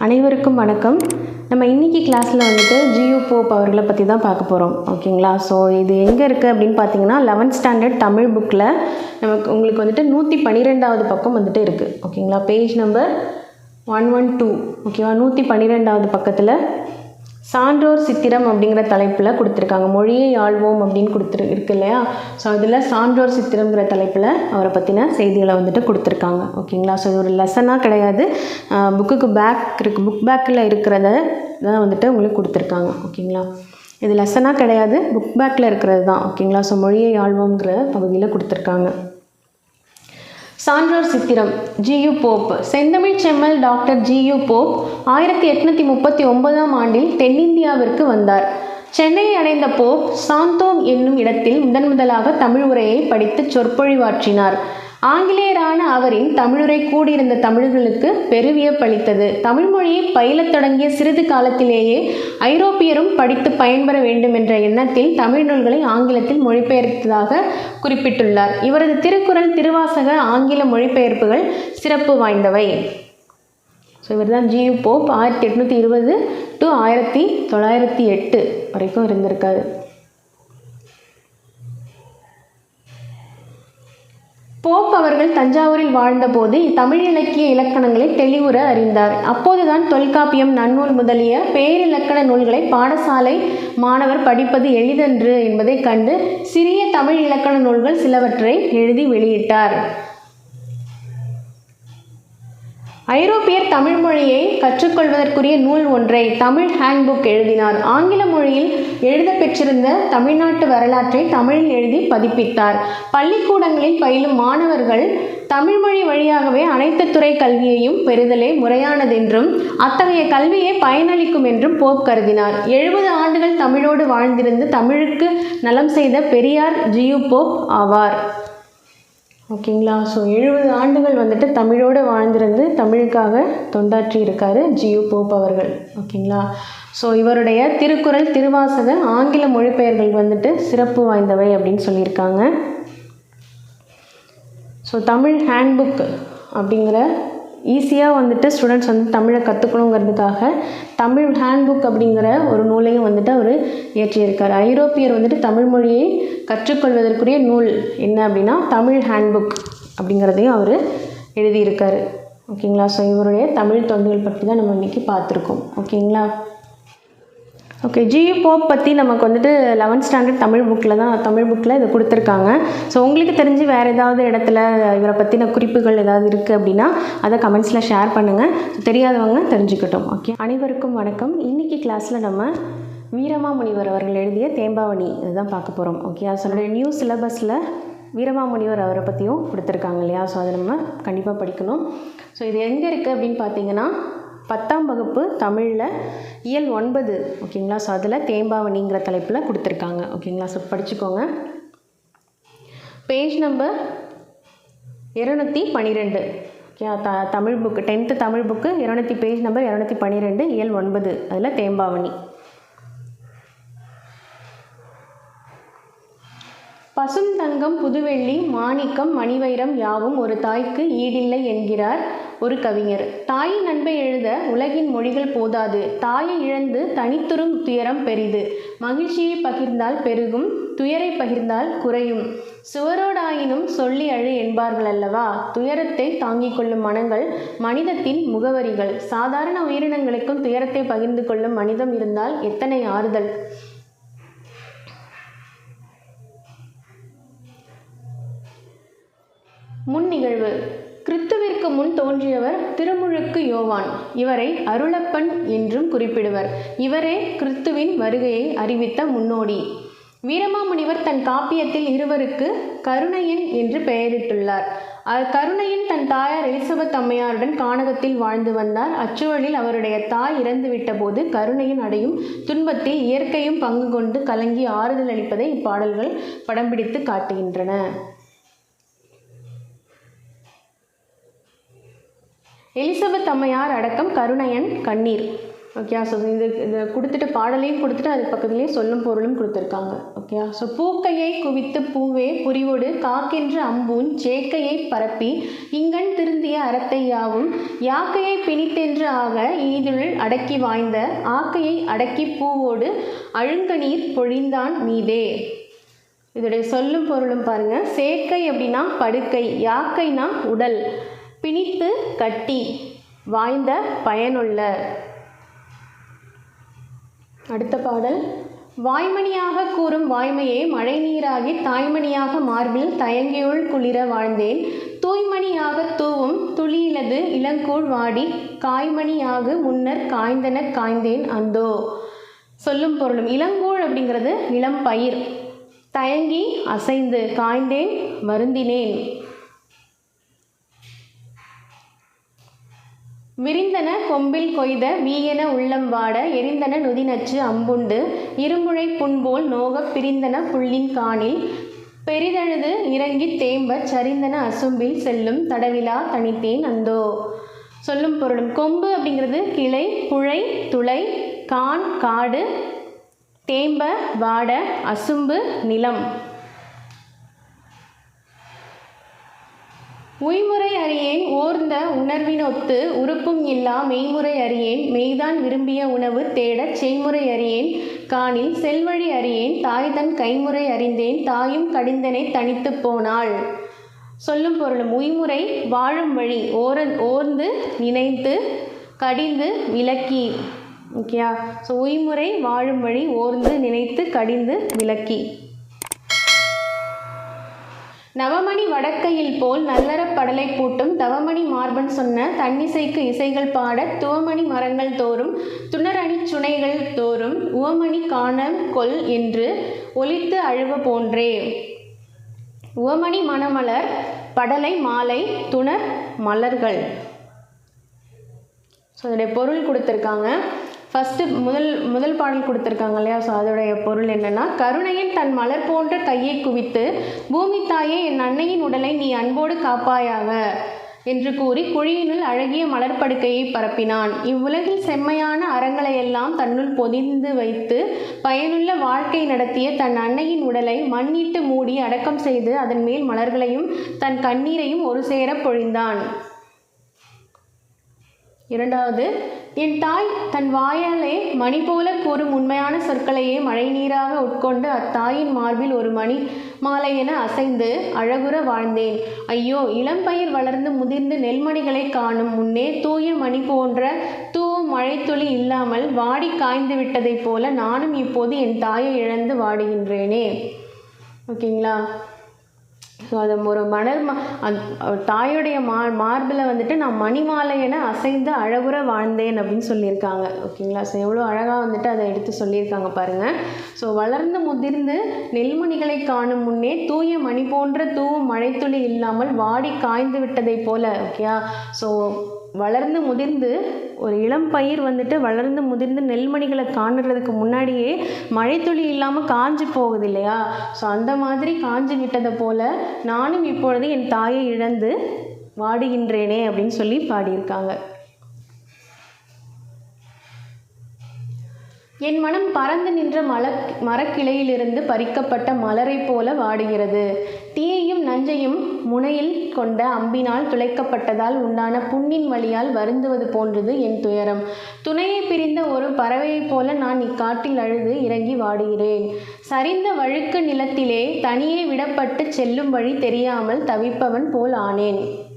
அனைவருக்கும் வணக்கம். நம்ம இன்றைக்கி கிளாஸில் வந்துட்டு ஜியு போப் அவர்களை பற்றி தான் பார்க்க போகிறோம் ஓகேங்களா ஸோ இது எங்கே இருக்குது அப்படின்னு பார்த்தீங்கன்னா லெவன்த் ஸ்டாண்டர்ட் தமிழ் புக்கில் நமக்கு உங்களுக்கு வந்துட்டு நூற்றி பன்னிரெண்டாவது பக்கம் வந்துட்டு இருக்குது ஓகேங்களா page number one one two ஓகேவா நூற்றி பன்னிரெண்டாவது பக்கத்தில் சான்றோர் சித்திரம் அப்படிங்கிற தலைப்பில் கொடுத்துருக்காங்க. மொழியை ஆழ்வோம் அப்படின்னு கொடுத்துரு இருக்கு இல்லையா? ஸோ அதில் சான்றோர் சித்திரங்கிற தலைப்பில் அவரை பற்றின செய்திகளை வந்துட்டு கொடுத்துருக்காங்க. ஓகேங்களா? ஸோ இது ஒரு லெசனாக கிடையாது. புக்குக்கு பேக் இருக்கு. புக் பேக்கில் இருக்கிறத தான் வந்துட்டு உங்களுக்கு கொடுத்துருக்காங்க. ஓகேங்களா? இது லெசனாக கிடையாது. புக் பேக்கில் இருக்கிறது தான். ஓகேங்களா? ஸோ மொழியை ஆழ்வோங்கிற பகுதியில் கொடுத்துருக்காங்க. சான்றோர் சித்திரம். G U. செந்தமிழ் செம்மல் டாக்டர் ஜியு போப் ஆயிரத்தி எட்நூற்றி முப்பத்தி ஒன்பதாம் ஆண்டில் தென்னிந்தியாவிற்கு வந்தார். சென்னையை அடைந்த போப் சாந்தோம் என்னும் இடத்தில் முதன் முதலாக தமிழ் உரையை படித்து சொற்பொழிவாற்றினார். ஆங்கிலேயரான அவரின் தமிழுரை கூடியிருந்த தமிழர்களுக்கு பெருவியப்பளித்தது தமிழ்மொழியை பயிலத் தொடங்கிய சிறிது காலத்திலேயே ஐரோப்பியரும் படித்து பயன்பெற வேண்டும் என்ற எண்ணத்தில் தமிழ் நூல்களை ஆங்கிலத்தில் மொழிபெயர்த்ததாக குறிப்பிட்டுள்ளார். இவரது திருக்குறள் திருவாசக ஆங்கில மொழிபெயர்ப்புகள் சிறப்பு வாய்ந்தவை. ஸோ இவர் தான் ஜியு போப். ஆயிரத்தி எட்நூற்றி இருபது டு ஆயிரத்தி தொள்ளாயிரத்தி எட்டு வரைக்கும் இருந்திருக்காரு. போப் அவர்கள் தஞ்சாவூரில் வாழ்ந்தபோது தமிழ் இலக்கிய இலக்கணங்களை தெளிவுற அறிந்தார். அப்போதுதான் தொல்காப்பியம் நன்னூல் முதலிய பேரிலக்கண நூல்களை பாடசாலை மாணவர் படிப்பது எளிதன்று என்பதைக் கண்டு சிறிய தமிழ் இலக்கண நூல்கள் சிலவற்றை எழுதி வெளியிட்டார். ஐரோப்பியர் தமிழ் மொழியை கற்றுக்கொள்வதற்குரிய நூல் ஒன்றை தமிழ் ஹேண்ட்புக் எழுதினார். ஆங்கில மொழியில் எழுத பெற்றிருந்த தமிழ்நாட்டு வரலாற்றை தமிழில் எழுதி பதிப்பித்தார். பள்ளிக்கூடங்களில் பயிலும் மாணவர்கள் தமிழ் மொழி வழியாகவே அனைத்து துறை கல்வியையும் பெறுதலே முறையானதென்றும் அத்தகைய கல்வியே பயனளிக்கும் என்றும் போப் கருதினார். எழுபது ஆண்டுகள் தமிழோடு வாழ்ந்திருந்து தமிழுக்கு நலம் செய்த பெரியார் ஜியு போப் ஆவார். ஓகேங்களா? ஸோ எழுபது ஆண்டுகள் வந்துட்டு தமிழோடு வாழ்ந்திருந்து தமிழுக்காக தொண்டாற்றி இருக்காரு ஜியு போப் அவர்கள். ஓகேங்களா? ஸோ இவருடைய திருக்குறள் திருவாசக ஆங்கில மொழிபெயர்கள் வந்துட்டு சிறப்பு வாய்ந்தவை அப்படின்னு சொல்லியிருக்காங்க. ஸோ தமிழ் ஹேண்ட்புக் அப்படிங்கிற ஈஸியாக வந்துட்டு ஸ்டூடெண்ட்ஸ் வந்து தமிழை கற்றுக்கணுங்கிறதுக்காக தமிழ் ஹேண்ட்புக் அப்படிங்கிற ஒரு நூலையும் வந்துட்டு அவர் இயற்றியிருக்கார். ஐரோப்பியர் வந்துட்டு தமிழ் மொழியை கற்றுக்கொள்வதற்குரிய நூல் என்ன அப்படின்னா தமிழ் ஹேண்ட்புக் அப்படிங்கிறதையும் அவர் எழுதியிருக்கார். ஓகேங்களா? ஸோ இவருடைய தமிழ் தொண்டுகள் பற்றி தான் நம்ம இன்றைக்கி பார்த்துருக்கோம். ஓகேங்களா? ஓகே ஜி போப் பற்றி நமக்கு வந்துட்டு லெவன்த் ஸ்டாண்டர்ட் தமிழ் புக்கில் தான் தமிழ் புக்கில் இதை கொடுத்துருக்காங்க. ஸோ உங்களுக்கு தெரிஞ்சு வேறு ஏதாவது இடத்துல இவரை பற்றின குறிப்புகள் ஏதாவது இருக்குது அப்படின்னா அதை கமெண்ட்ஸில் ஷேர் பண்ணுங்கள் தெரியாதவங்க தெரிஞ்சுக்கிட்டோம் ஓகே அனைவருக்கும் வணக்கம். இன்றைக்கி கிளாஸில் நம்ம வீரமாமுனிவர் அவர்கள் எழுதிய தேம்பாவணி இதுதான் பார்க்க போகிறோம் ஓகே அதனுடைய நியூ சிலபஸில் வீரமாமுனிவர் அவரை பற்றியும் கொடுத்துருக்காங்க இல்லையா? ஸோ அதை நம்ம கண்டிப்பாக படிக்கணும். ஸோ இது எங்கே இருக்குது அப்படின்னு பார்த்தீங்கன்னா பத்தாம் வகுப்பு தமிழில் இயல் ஒன்பது ஓகேங்களா? ஸோ அதில் தேம்பாவணிங்கிற தலைப்பில் கொடுத்துருக்காங்க. ஓகேங்களா? ஸோ படிச்சுக்கோங்க. பேஜ் நம்பர் இரநூத்தி பன்னிரெண்டு okay the Tamil book tenth Tamil book இரநூத்தி பேஜ் நம்பர் இரநூத்தி பன்னிரெண்டு இயல் ஒன்பது. அதில் தேம்பாவணி. பசும் தங்கம் புதுவெள்ளி மாணிக்கம் மணிவைரம் யாவும் ஒரு தாய்க்கு ஈடில்லை என்கிறார் ஒரு கவிஞர். தாயின் அன்பை எழுத உலகின் மொழிகள் போதாது. தாயை இழந்து தனித்துறும் துயரம் பெரிது. மகிழ்ச்சியை பகிர்ந்தால் பெருகும் துயரை பகிர்ந்தால் குறையும். சுவரோடாயினும் சொல்லி அழு என்பார்கள் அல்லவா துயரத்தை தாங்கிக் கொள்ளும் மனங்கள் மனிதத்தின் முகவரிகள். சாதாரண உயிரினங்களுக்கும் துயரத்தை பகிர்ந்து கொள்ளும் மனிதம் இருந்தால் எத்தனை ஆறுதல்? முன் நிகழ்வு கிறித்துவிற்கு முன் தோன்றியவர் திருமுழுக்கு யோவான். இவரை அருளப்பன் என்றும் குறிப்பிடுவர். இவரே கிறித்துவின் வருகையை அறிவித்த முன்னோடி. வீரமாமுனிவர் தன் காப்பியத்தில் இருவருக்கு கருணையன் என்று பெயரிட்டுள்ளார். கருணையன் தன் தாயார் எலிசபெத் அம்மையாருடன் கானகத்தில் வாழ்ந்து வந்தார். அச்சுவலில் அவருடைய தாய் இறந்துவிட்ட போது கருணையன் அடையும் துன்பத்தில் இயற்கையும் பங்கு கொண்டு கலங்கி ஆறுதல் அளிப்பதை இப்பாடல்கள் படம் பிடித்து காட்டுகின்றன. எலிசபெத் அம்மையார் அடக்கம் கருணையன் கண்ணீர். ஓகே ஸோ இது இதை கொடுத்துட்டு பாடலையும் கொடுத்துட்டு அது பக்கத்துலேயே சொல்லும் பொருளும் கொடுத்துருக்காங்க. ஓகே ஸோ பூக்கையை குவித்து பூவே புரிவோடு காக்கின்ற அம்பூன் சேக்கையை பரப்பி இங்கன் திருந்திய அறத்தை யாவும் யாக்கையை பிணித்தென்று ஆக ஈதுள் அடக்கி வாய்ந்த ஆக்கையை அடக்கி பூவோடு அழுங்கநீர் பொழிந்தான் மீதே. இதோடைய சொல்லும் பொருளும் பாருங்க. சேக்கை அப்படின்னா படுக்கை யாக்கைனா உடல். பிணித்து கட்டி வாய்ந்த பயனுள்ள. அடுத்த பாடல். வாய்மணியாக கூறும் வாய்மையே மழை நீராகி தாய்மணியாக மார்பில் தயங்கியுள் குளிர வாழ்ந்தேன். தூய்மணியாக தூவும் துளியிலது இளங்கூழ் வாடி காய்மணியாக முன்னர் காய்ந்தன காய்ந்தேன் அந்தோ சொல்லும் பொருளும் இளங்கூழ் அப்படிங்கிறது இளம் பயிர் தயங்கி அசைந்து காய்ந்தேன் வருந்தினேன். விரிந்தன கொம்பில் கொய்த வீயன உள்ளம் வாட எரிந்தன நுதிநச்சு அம்புண்டு இருமுழை புண்போல் நோகப் பிரிந்தன புள்ளின் காணில் பெரிதழுது இறங்கி தேம்ப சரிந்தன அசும்பில் செல்லும் தடவிலா தனித்தேன் அந்தோ. சொல்லும் பொருளும் கொம்பு அப்படிங்கிறது கிளை புழை துளை கான் காடு தேம்ப வாட அசும்பு நிலம். உய்முறை அறியேன் ஓர்ந்த உணர்வினொத்து உறுப்பும் இல்லா மெய்முறை அறியேன் மெய்தான் விரும்பிய உணவு தேடச் செய்முறை அறியேன் காணில் செல்வழி அறியேன் தாய் தன் கைமுறை அறிந்தேன் தாயும் கடிந்தனை தனித்துப் போனாள். சொல்லும் பொருளும் உய்முறை வாழும் வழி ஓரன் ஓர்ந்து நினைத்து கடிந்து விளக்கி. ஓகேயா? ஸோ உய்முறை வாழும் வழி ஓர்ந்து நினைத்து கடிந்து விளக்கி. நவமணி வடக்கையில் போல் நல்லற படலை பூட்டும் தவமணி மார்பன் சொன்ன தன்னிசைக்கு இசைகள் பாட துவமணி மரங்கள் தோறும் துணரணி சுனைகள் தோறும் உவமணி காண கொல் என்று ஒலித்து அழுவ போன்றே. உவமணி மணமலர் படலை மாலை துணர் மலர்கள். ஸோ அதனுடைய பொருள் கொடுத்துருக்காங்க. ஃபஸ்ட்டு முதல் முதல் பாடல் கொடுத்துருக்காங்க இல்லையா? ஸோ அதோடைய பொருள் என்னென்னா கருணையின் தன் மலர் போன்ற கையை குவித்து பூமி தாயே என் அன்னையின் உடலை நீ அன்போடு காப்பாயாக என்று கூறி குழியினுள் அழகிய மலர்படுக்கையை பரப்பினான். இவ்வுலகில் செம்மையான அறங்களையெல்லாம் தன்னுள் பொதிந்து வைத்து பயனுள்ள வாழ்க்கை நடத்திய தன் அன்னையின் உடலை மண்ணிட்டு மூடி அடக்கம் செய்து அதன் மேல் மலர்களையும் தன் கண்ணீரையும் ஒரு சேர பொழிந்தான். இரண்டாவது என் தாய் தன் வாயாலே மணி போல கூறும் உண்மையான சொற்களையே மழை நீராக உட்கொண்டு அத்தாயின் மார்பில் ஒரு மணி மாலை என அசைந்து அழகுற வாழ்ந்தேன். ஐயோ இளம்பயிர் வளர்ந்து முதிர்ந்து நெல்மணிகளை காணும் முன்னே தூய மணி போன்ற தூவும் மழைத்துளி இல்லாமல் வாடி காய்ந்து விட்டதைப் போல நானும் இப்போது என் தாயை இழந்து வாடுகின்றேனே. ஓகேங்களா? ஸோ அது ஒரு மணர் மா அந் தாயுடைய மா மார்பில் வந்துட்டு நான் மணிமாலை என அசைந்து அழகுற வாழ்ந்தேன் அப்படின்னு சொல்லியிருக்காங்க. ஓகேங்களா? ஸோ எவ்வளோ அழகாக வந்துட்டு அதை எடுத்து சொல்லியிருக்காங்க பாருங்கள் ஸோ வளர்ந்து முதிர்ந்து நெல்மணிகளை காணும் முன்னே தூய மணி போன்ற தூவும் மழைத்துளி இல்லாமல் வாடி காய்ந்து விட்டதைப் போல ஓகேயா? ஸோ வளர்ந்து முதிர்ந்து ஒரு இளம் பயிர் வந்துட்டு வளர்ந்து முதிர்ந்து நெல்மணிகளை காணுறதுக்கு முன்னாடியே மழைத்துளி இல்லாமல் காஞ்சு போகுது இல்லையா ஸோ அந்த மாதிரி காஞ்சு விட்டதை போல நானும் இப்பொழுது என் தாயை இழந்து வாடுகின்றேனே அப்படின்னு சொல்லி பாடியிருக்காங்க. என் மனம் பறந்து நின்ற மல மரக்கிளையிலிருந்து பறிக்கப்பட்ட மலரைப் போல வாடுகிறது. தீயையும் நஞ்சையும் முனையில் கொண்ட அம்பினால் துளைக்கப்பட்டதால் உண்டான புண்ணின் வழியால் வருந்துவது போன்றது என் துயரம். துணையை பிரிந்த ஒரு பறவையைப் போல நான் இக்காட்டில் அழுது இறங்கி வாடுகிறேன். சரிந்த வழுக்கு நிலத்திலே தனியே விடப்பட்டு செல்லும் வழி தெரியாமல் தவிப்பவன் போல் ஆனேன்.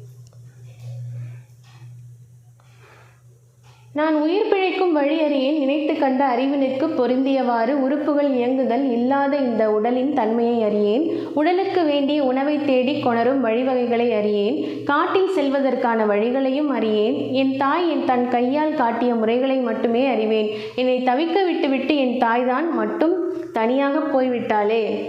நான் உயிர் பிழைக்கும் வழி அறியேன் நினைத்து கண்ட அறிவினுக்கு பொருந்தியவாறு உறுப்புகள் இயங்குதல் இல்லாத இந்த உடலின் தன்மையை அறியேன். உடலுக்கு வேண்டிய உணவை தேடி கொணரும் வழிவகைகளை அறியேன். காட்டில் செல்வதற்கான வழிகளையும் அறியேன். என் தாய் என் தன் கையால் காட்டிய முறைகளை மட்டுமே அறிவேன். என்னை தவிக்க விட்டுவிட்டு என் தாய்தான் மட்டும் தனியாக போய்விட்டாளே.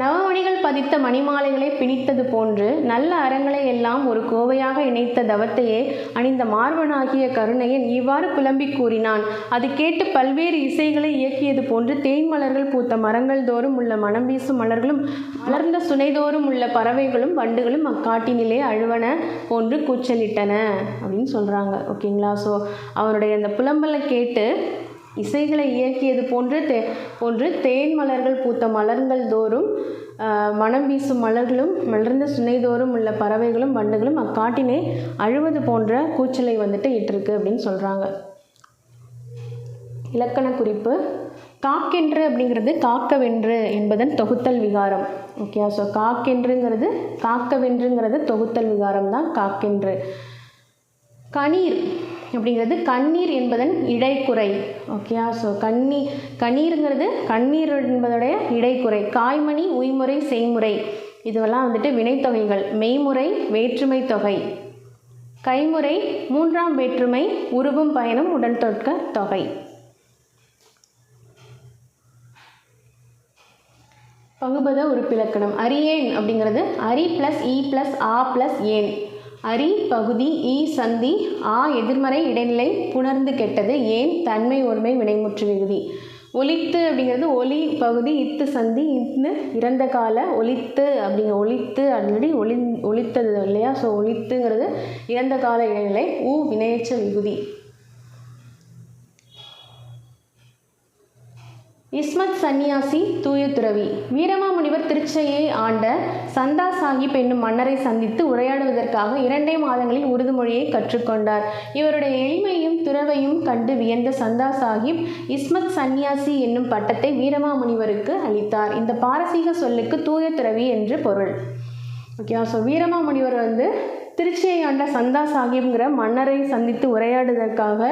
நவமணிகள் பதித்த மணிமாலைகளை பிணித்தது போன்று நல்ல அறங்களை எல்லாம் ஒரு கோவையாக இணைத்த தவத்தையே அணிந்த மார்பனாகிய கருணையன் இவ்வாறு புலம்பிக் கூறினான். அது கேட்டு பல்வேறு இசைகளை இயக்கியது போன்று தேன் மலர்கள் பூத்த மரங்கள் தோறும் உள்ள மனம் வீசும் மலர்களும் மலர்ந்த சுனைதோறும் உள்ள பறவைகளும் வண்டுகளும் அக்காட்டினிலே அழுவன போன்று கூச்சலிட்டன அப்படின்னு சொல்கிறாங்க ஓகேங்களா? ஸோ அவருடைய அந்த புலம்பலை கேட்டு இசைகளை இயக்கியது போன்று தே போன்று தேன் மலர்கள் பூத்த மலர்கள் தோறும் மனம் வீசும் மலர்களும் மலர்ந்த சுனைதோறும் உள்ள பறவைகளும் வண்டுகளும் அக்காட்டினை அழுவது போன்ற கூச்சலை வந்துட்டு இட்டிருக்கு அப்படின்னு சொல்கிறாங்க இலக்கண குறிப்பு காக்கென்று அப்படிங்கிறது காக்கவென்று என்பதன் தொகுத்தல் விகாரம். ஓகே ஸோ காக்கென்றுங்கிறது காக்கவென்றுங்கிறது தொகுத்தல் விகாரம் தான் காக்கென்று. கணீர் அப்படிங்கிறது கண்ணீர் என்பதன் இடைக்குறை. ஓகேயா ஸோ கண்ணி கண்ணீருங்கிறது கண்ணீர் என்பதுடைய இடைக்குறை. காய்மணி உய்முறை செய்முறை. இதுவெல்லாம் வந்துட்டு வினைத்தொகைகள். மெய்முறை வேற்றுமை தொகை. கைமுறை மூன்றாம் வேற்றுமை உருவும் பயணம் உடன் தொட்க தொகை. பகுபத உறுப்பிலக்கணம். அரியேன் அப்படிங்கிறது அரி ப்ளஸ் இ ப்ளஸ் ஆ ப்ளஸ் ஏன். அரி பகுதி இ சந்தி ஆ எதிர்மறை இடைநிலை புணர்ந்து கெட்டது ஏன் தன்மை ஒருமை வினைமுற்று விகுதி. ஒலித்து அப்படிங்கிறது ஒலி பகுதி இத்து சந்தி இன்னு இறந்த கால ஒலித்து அப்படிங்கிற ஒலித்து ஆல்ரெடி ஒளி ஒலித்தது இல்லையா? ஸோ ஒலித்துங்கிறது இறந்த கால இடைநிலை ஊ வினையச்ச விகுதி. இஸ்மத் சந்நியாசி தூய துறவி. வீரமாமுனிவர் திருச்சையை ஆண்ட சந்தா சாஹிப் என்னும் மன்னரை சந்தித்து உரையாடுவதற்காக இரண்டே மாதங்களில் உருது மொழியை கற்றுக்கொண்டார். இவருடைய எளிமையும் துறவையும் கண்டு வியந்த சந்தா சாஹிப் இஸ்மத் சந்நியாசி என்னும் பட்டத்தை வீரமாமுனிவருக்கு அளித்தார். இந்த பாரசீக சொல்லுக்கு தூய துறவி என்று பொருள். ஓகேவா ஸோ வீரமாமுனிவர் வந்து திருச்சியை ஆண்ட சந்தா சாஹிப்ங்கிற மன்னரை சந்தித்து உரையாடுவதற்காக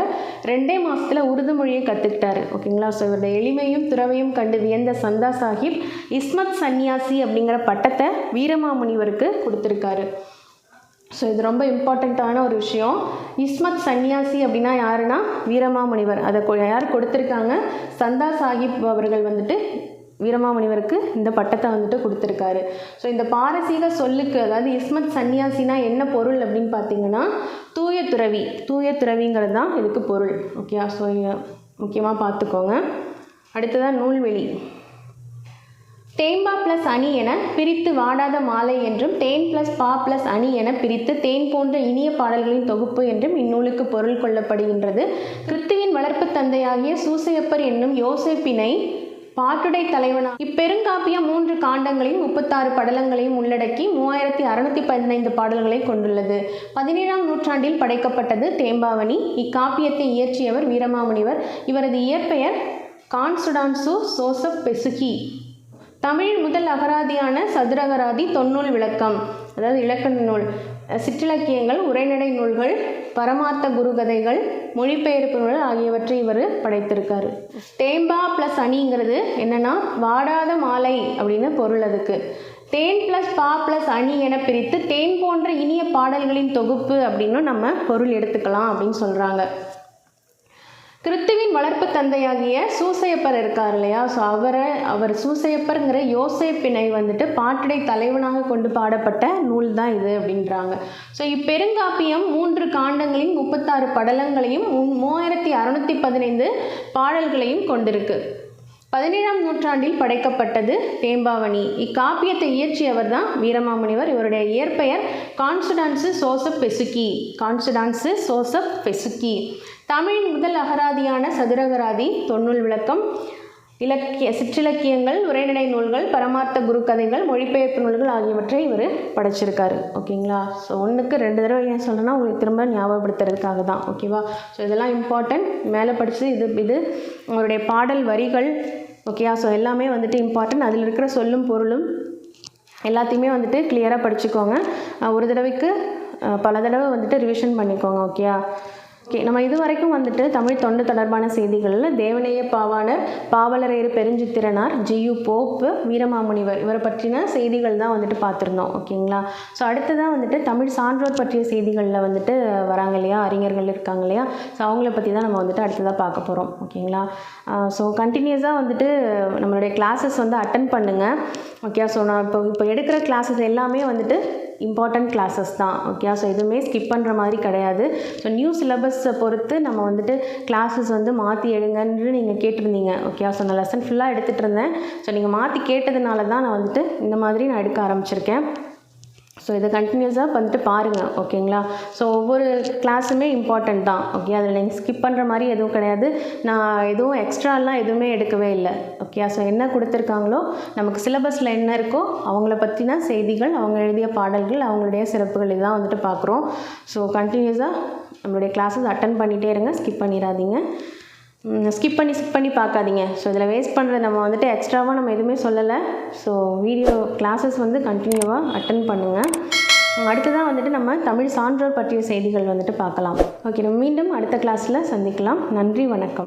ரெண்டே மாதத்தில் உருது மொழியை கற்றுக்கிட்டாரு ஓகேங்களா? ஸோ இவருடைய எளிமையும் துறவையும் கண்டு வியந்த சந்தா சாஹிப் இஸ்மத் சந்நியாசி அப்படிங்கிற பட்டத்தை வீரமாமுனிவருக்கு கொடுத்துருக்காரு. ஸோ இது ரொம்ப இம்பார்ட்டண்ட்டான ஒரு விஷயம். இஸ்மத் சந்நியாசி அப்படின்னா யாருன்னா வீரமாமுனிவர். அதை யார் கொடுத்துருக்காங்க? சந்தா சாஹிப் அவர்கள் வந்துட்டு வீரமாமுனிவருக்கு இந்த பட்டத்தை வந்துட்டு கொடுத்துருக்காரு. ஸோ இந்த பாரசீக சொல்லுக்கு அதாவது இஸ்மத் சந்நியாசினா என்ன பொருள் அப்படின்னு பார்த்தீங்கன்னா தூய துறவி தூய துறவிங்கிறது தான் இதுக்கு பொருள். ஓகே ஸோ முக்கியமாக பார்த்துக்கோங்க. அடுத்ததான் நூல்வெளி. தேம்பா ப்ளஸ் அணி என பிரித்து வாடாத மாலை என்றும் தேன் ப்ளஸ் பா ப்ளஸ் அணி என பிரித்து தேன் போன்ற இனிய பாடல்களின் தொகுப்பு என்றும் இந்நூலுக்கு பொருள் கொள்ளப்படுகின்றது. கிறித்துவின் வளர்ப்பு தந்தையாகிய சூசையப்பர் என்னும் யோசேப்பினை பாட்டுடை தலைவனா? இப்பெருங்காப்பியம் மூன்று காண்டங்களையும் முப்பத்தாறு படலங்களையும் உள்ளடக்கி மூவாயிரத்தி அறுநூத்தி பதினைந்து பாடல்களை கொண்டுள்ளது. பதினேழாம் நூற்றாண்டில் படைக்கப்பட்டது தேம்பாவணி. இக்காப்பியத்தை இயற்றியவர் வீரமாமுனிவர். இவரது இயற்பெயர் கான்சுடான்சு சோசப் பெசுகி. தமிழ் முதல் அகராதியான சதுரகராதி தொன்னூல் விளக்கம். அதாவது இலக்கண நூல். சிற்றிலக்கியங்கள் உரைநடை நூல்கள் பரமார்த்த குருகதைகள் மொழிபெயர்ப்பு நூல் ஆகியவற்றை இவர் படைத்திருக்கார். தேம்பா ப்ளஸ் அணிங்கிறது என்னென்னா வாடாத மாலை அப்படின்னு பொருள் அதுக்கு. தேன் ப்ளஸ் பா ப்ளஸ் அணி என பிரித்து தேன் போன்ற இனிய பாடல்களின் தொகுப்பு அப்படின்னு நம்ம பொருள் எடுத்துக்கலாம் அப்படின்னு சொல்கிறாங்க கிறித்துவின் வளர்ப்பு தந்தையாகிய சூசையப்பர் இருக்கார் இல்லையா? ஸோ அவரை அவர் சூசையப்பர்ங்கிற யோசைப்பினை வந்துட்டு பாட்டுடை தலைவனாக கொண்டு பாடப்பட்ட நூல் தான் இது அப்படின்றாங்க. ஸோ இப்பெருங்காப்பியம் மூன்று காண்டங்களையும் முப்பத்தாறு படலங்களையும் மூ- மூவாயிரத்தி அறுநூத்தி பதினைந்து பாடல்களையும் கொண்டிருக்கு. பதினேழாம் நூற்றாண்டில் படைக்கப்பட்டது தேம்பாவணி இக்காப்பியத்தை இயற்றியவர் தான் வீரமாமுனிவர். இவருடைய இயற்பெயர் கான்சுடான்சு சோசப் பெசுக்கி. கான்சுடான்சு சோசப் பெசுக்கி. தமிழின் முதல் அகராதியான சதுரகராதி தொன்னுள் விளக்கம். இலக்கிய சிற்றிலக்கியங்கள் உரைநடை நூல்கள் பரமார்த்த குருக்கதைகள் மொழிபெயர்ப்பு நூல்கள் ஆகியவற்றை இவர் படைச்சிருக்காரு. ஓகேங்களா? ஸோ ஒன்றுக்கு ரெண்டு தடவை ஏன் சொல்கிறேன்னா உங்களுக்கு திரும்ப ஞாபகப்படுத்துறதுக்காக தான். ஓகேவா? ஸோ இதெல்லாம் இம்பார்ட்டன்ட் மேலே படித்து இது இது அவருடைய பாடல் வரிகள் ஓகேயா? ஸோ எல்லாமே வந்துட்டு இம்பார்ட்டன்ட் அதில் இருக்கிற சொல்லும் பொருளும் எல்லாத்தையுமே வந்துட்டு கிளியராக படிச்சுக்கோங்க. ஒரு தடவைக்கு பல தடவை வந்துட்டு ரிவிஷன் பண்ணிக்கோங்க ஓகேயா? ஓகே நம்ம இது வரைக்கும் வந்துட்டு தமிழ் தொண்டு தொடர்பான செய்திகளில் Devaneya Pavanar Pavalareru Perunchithiranar G U Pope Veeramamunivar இவரை பற்றின செய்திகள் தான் வந்துட்டு பார்த்துருந்தோம் ஓகேங்களா? ஸோ அடுத்ததான் வந்துட்டு தமிழ் சான்றோர் பற்றிய செய்திகளில் வந்துட்டு வராங்க இல்லையா? அறிஞர்கள் இருக்காங்க இல்லையா? ஸோ அவங்கள பற்றி தான் நம்ம வந்துட்டு அடுத்ததாக பார்க்க போகிறோம் ஓகேங்களா? ஸோ கண்டினியூஸாக வந்துட்டு நம்மளுடைய கிளாஸஸ் வந்து அட்டன் பண்ணுங்கள் ஓகே? ஸோ நான் இப்போ இப்போ எடுக்கிற கிளாஸஸ் எல்லாமே வந்துட்டு இம்பார்ட்டண்ட் கிளாஸஸ் தான் ஓகே ஸோ எதுவுமே ஸ்கிப் பண்ணுற மாதிரி கிடையாது. ஸோ நியூ சிலபஸை பொறுத்து நம்ம வந்துட்டு கிளாஸஸ் வந்து மாற்றி எடுங்கன்னு நீங்கள் கேட்டிருந்தீங்க ஓகே ஸோ நான் லெசன் ஃபுல்லாக எடுத்துகிட்டு இருந்தேன். ஸோ நீங்கள் மாற்றி கேட்டதுனால தான் நான் வந்துட்டு இந்த மாதிரி நான் எடுக்க ஆரம்பிச்சிருக்கேன். ஸோ இதை கண்டினியூஸாக வந்துட்டு பாருங்கள் ஓகேங்களா ஸோ ஒவ்வொரு கிளாஸுமே இம்பார்ட்டண்ட் தான் ஓகே அதில் நீங்கள் ஸ்கிப் பண்ணுற மாதிரி எதுவும் கிடையாது. நான் எதுவும் எக்ஸ்ட்ராலாம் எதுவுமே எடுக்கவே இல்லை ஓகே ஸோ என்ன கொடுத்துருக்காங்களோ நமக்கு சிலபஸில் என்ன இருக்கோ அவங்கள பற்றின செய்திகள் அவங்க எழுதிய பாடல்கள் அவங்களுடைய சிறப்புகள் இதெல்லாம் வந்துட்டு பார்க்குறோம். ஸோ கண்டினியூஸாக நம்மளுடைய கிளாஸஸ் அட்டன் பண்ணிகிட்டே இருங்க ஸ்கிப் பண்ணிடாதீங்க. ஸ்கிப் பண்ணி ஸ்கிப் பண்ணி பார்க்காதீங்க. ஸோ இதில் வேஸ்ட் பண்ணுறது நம்ம வந்துட்டு எக்ஸ்ட்ராவாக நம்ம எதுவுமே சொல்லலை. ஸோ வீடியோ கிளாஸஸ் வந்து கண்டினியூவாக அட்டன் பண்ணுங்கள் அடுத்ததாக வந்துட்டு நம்ம தமிழ் சான்றோர் பற்றிய செய்திகள் வந்துட்டு பார்க்கலாம். ஓகே நம்ம மீண்டும் அடுத்த கிளாஸில் சந்திக்கலாம். நன்றி வணக்கம்.